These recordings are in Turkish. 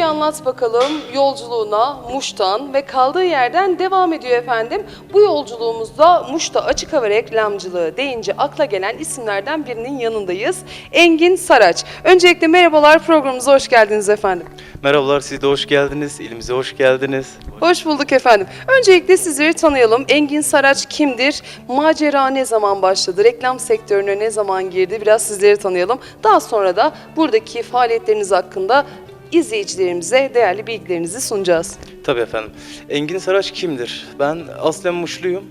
Türkiye Anlat bakalım yolculuğuna Muş'tan ve kaldığı yerden devam ediyor efendim. Bu yolculuğumuzda Muş'ta açık hava reklamcılığı deyince akla gelen isimlerden birinin yanındayız. Engin Saraç. Öncelikle merhabalar programımıza hoş geldiniz efendim. Merhabalar, siz de hoş geldiniz. İlimize hoş geldiniz. Hoş bulduk efendim. Öncelikle sizleri tanıyalım. Engin Saraç kimdir? Macera ne zaman başladı? Reklam sektörüne ne zaman girdi? Biraz sizleri tanıyalım. Daha sonra da buradaki faaliyetleriniz hakkında izleyicilerimize değerli bilgilerinizi sunacağız. Tabii efendim. Engin Saraç kimdir? Ben aslen Muşluyum.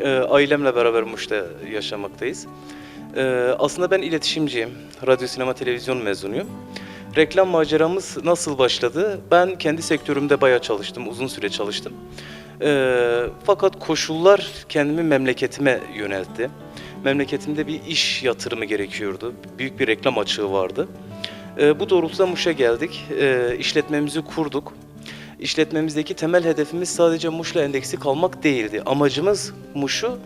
Ee, ailemle beraber Muş'ta yaşamaktayız. Ee, aslında ben iletişimciyim. Radyo, sinema, televizyon mezunuyum. Reklam maceramız nasıl başladı? Ben kendi sektörümde bayağı çalıştım, uzun süre çalıştım. Ee, fakat koşullar kendimi memleketime yöneltti. Memleketimde bir iş yatırımı gerekiyordu. Büyük bir reklam açığı vardı. Ee, bu doğrultuda Muş'a geldik. Ee, işletmemizi kurduk. İşletmemizdeki temel hedefimiz sadece Muş'la endeksi kalmak değildi. Amacımız Muş'u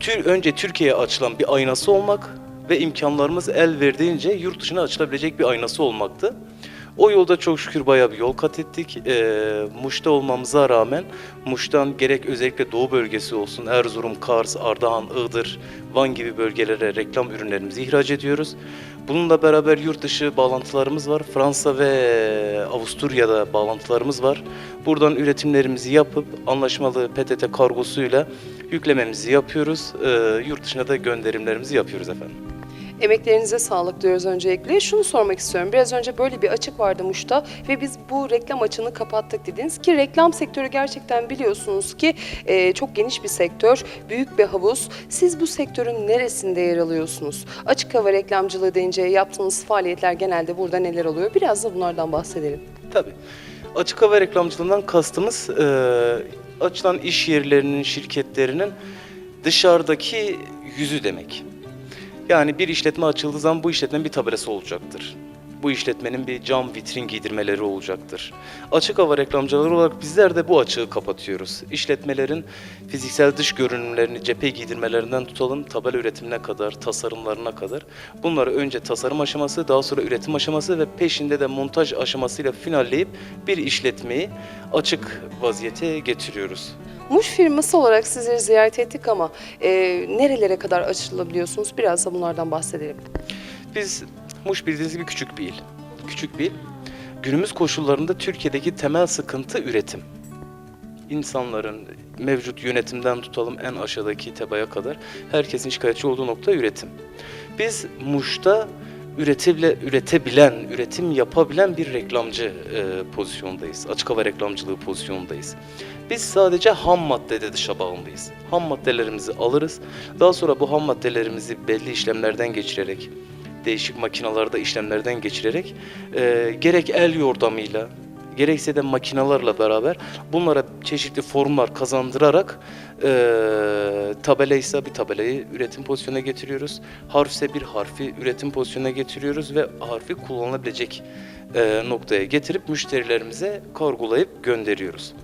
tür, önce Türkiye'ye açılan bir aynası olmak ve imkanlarımız el verdiğince yurt dışına açılabilecek bir aynası olmaktı. O yolda çok şükür bayağı bir yol kat ettik. Ee, Muş'ta olmamıza rağmen Muş'tan gerek özellikle Doğu bölgesi olsun Erzurum, Kars, Ardahan, Iğdır, Van gibi bölgelere reklam ürünlerimizi ihraç ediyoruz. Bununla beraber yurt dışı bağlantılarımız var. Fransa ve Avusturya'da bağlantılarımız var. Buradan üretimlerimizi yapıp anlaşmalı PTT kargosuyla yüklememizi yapıyoruz. Ee, yurt dışına da gönderimlerimizi yapıyoruz efendim. Emeklerinize sağlık diyoruz öncelikle. Şunu sormak istiyorum. Biraz önce böyle bir açık vardı Muş'ta ve biz bu reklam açığını kapattık dediniz ki reklam sektörü gerçekten biliyorsunuz ki e, çok geniş bir sektör, büyük bir havuz. Siz bu sektörün neresinde yer alıyorsunuz? Açık hava reklamcılığı deyince yaptığınız faaliyetler genelde burada neler oluyor? Biraz da bunlardan bahsedelim. Tabii. Açık hava reklamcılığından kastımız e, açılan iş yerlerinin, şirketlerinin dışarıdaki yüzü demek. Yani bir işletme açıldığı zaman bu işletmenin bir tabelası olacaktır. Bu işletmenin bir cam vitrin giydirmeleri olacaktır. Açık hava reklamcıları olarak bizler de bu açığı kapatıyoruz. İşletmelerin fiziksel dış görünümlerini cephe giydirmelerinden tutalım tabela üretimine kadar, tasarımlarına kadar. Bunları önce tasarım aşaması, daha sonra üretim aşaması ve peşinde de montaj aşamasıyla finalleyip bir işletmeyi açık vaziyete getiriyoruz. Muş firması olarak sizleri ziyaret ettik ama e, nerelere kadar açılabiliyorsunuz? Biraz da bunlardan bahsedelim. Biz Muş bildiğiniz gibi küçük bir il. Küçük bir il. Günümüz koşullarında Türkiye'deki temel sıkıntı üretim. İnsanların mevcut yönetimden tutalım en aşağıdaki tebaya kadar herkesin şikayetçi olduğu nokta üretim. Biz Muş'ta üretibile, üretebilen, üretim yapabilen bir reklamcı e, pozisyondayız. Açık hava reklamcılığı pozisyondayız. Biz sadece ham maddede dışa bağımlıyız. Ham maddelerimizi alırız. Daha sonra bu ham maddelerimizi belli işlemlerden geçirerek, değişik makinalarda işlemlerden geçirerek e, gerek el yordamıyla, gerekse de makinalarla beraber bunlara çeşitli formlar kazandırarak e, tabela ise bir tabelayı üretim pozisyonuna getiriyoruz. Harfse bir harfi üretim pozisyonuna getiriyoruz ve harfi kullanılabilecek e, noktaya getirip müşterilerimize kargolayıp gönderiyoruz.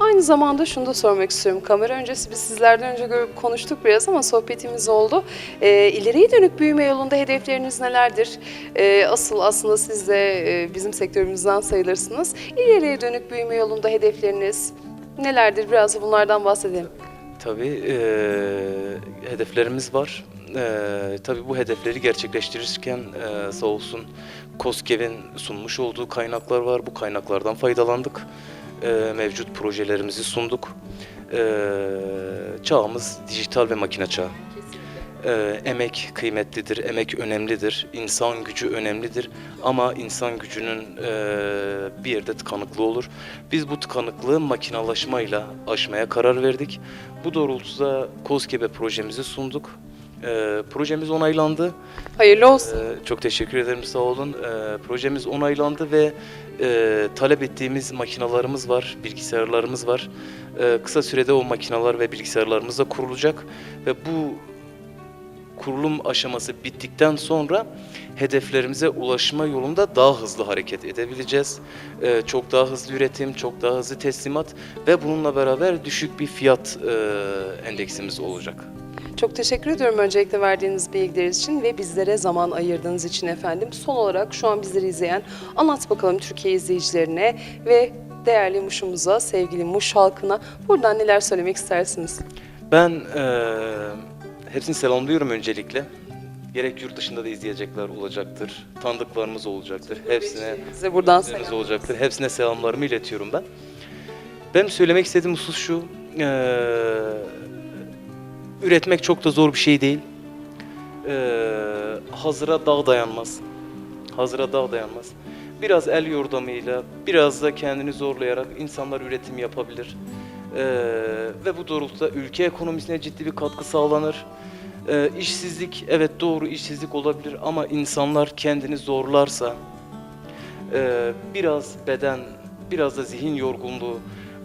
Aynı zamanda şunu da sormak istiyorum. Kamera öncesi biz sizlerden önce görüp konuştuk biraz ama sohbetimiz oldu. E, ileriye dönük büyüme yolunda hedefleriniz nelerdir? E, asıl aslında siz de e, bizim sektörümüzden sayılırsınız. İleriye dönük büyüme yolunda hedefleriniz nelerdir? Biraz da bunlardan bahsedelim. Tabii e, hedeflerimiz var. E, tabii bu hedefleri gerçekleştirirken e, sağ olsun KOSGEB'in sunmuş olduğu kaynaklar var. Bu kaynaklardan faydalandık. E, mevcut projelerimizi sunduk. E, çağımız dijital ve makine çağı. E, emek kıymetlidir, emek önemlidir, insan gücü önemlidir ama insan gücünün e, bir yerde tıkanıklığı olur. Biz bu tıkanıklığı makinalaşmayla aşmaya karar verdik. Bu doğrultuda KOSGEB'e projemizi sunduk. E, projemiz onaylandı. Hayırlı olsun. Ee, çok teşekkür ederim sağ olun. Ee, projemiz onaylandı ve e, talep ettiğimiz makinalarımız var, bilgisayarlarımız var. Ee, kısa sürede o makinalar ve bilgisayarlarımız da kurulacak ve bu kurulum aşaması bittikten sonra hedeflerimize ulaşma yolunda daha hızlı hareket edebileceğiz. Ee, çok daha hızlı üretim, çok daha hızlı teslimat ve bununla beraber düşük bir fiyat e, endeksimiz olacak. Çok teşekkür ediyorum öncelikle verdiğiniz bilgiler için ve bizlere zaman ayırdığınız için efendim. Son olarak şu an bizleri izleyen anlat bakalım Türkiye izleyicilerine ve değerli Muş'umuza, sevgili Muş halkına buradan neler söylemek istersiniz? Ben eee hepsini selamlıyorum öncelikle. Gerek yurt dışında da izleyecekler olacaktır. Tanıdıklarımız olacaktır. Hepsine Size buradan selam. olacaktır. Hepsine selamlarımı iletiyorum ben. Benim söylemek istediğim husus şu. eee, üretmek çok da zor bir şey değil. Eee, hazıra dağ dayanmaz. Hazıra dağ dayanmaz. Biraz el yordamıyla, biraz da kendini zorlayarak insanlar üretim yapabilir. Eee, ve bu doğrultuda ülke ekonomisine ciddi bir katkı sağlanır. Eee işsizlik, evet doğru işsizlik olabilir ama insanlar kendini zorlarsa, eee, biraz beden, biraz da zihin yorgunluğu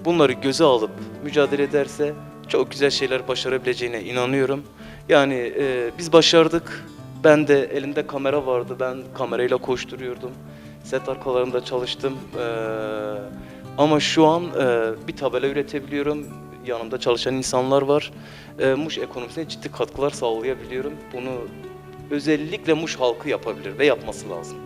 bunları göze alıp mücadele ederse çok güzel şeyler başarabileceğine inanıyorum. Yani eee, biz başardık. Ben de elimde kamera vardı. Ben kamerayla koşturuyordum. Set arkalarında çalıştım. Eee, ama şu an eee, bir tabela üretebiliyorum. Yanımda çalışan insanlar var. Eee, Muş ekonomisine ciddi katkılar sağlayabiliyorum. Bunu özellikle Muş halkı yapabilir ve yapması lazım.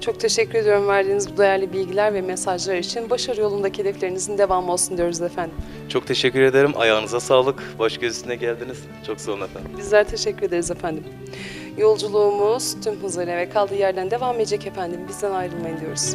Çok teşekkür ediyorum verdiğiniz bu değerli bilgiler ve mesajlar için. Başarı yolundaki hedeflerinizin devamı olsun diyoruz efendim. Çok teşekkür ederim. Ayağınıza sağlık. Baş göz üstüne geldiniz. Çok sağ olun efendim. Bizler teşekkür ederiz efendim. Yolculuğumuz tüm hızıyla ve kaldığı yerden devam edecek efendim. Bizden ayrılmayın diyoruz.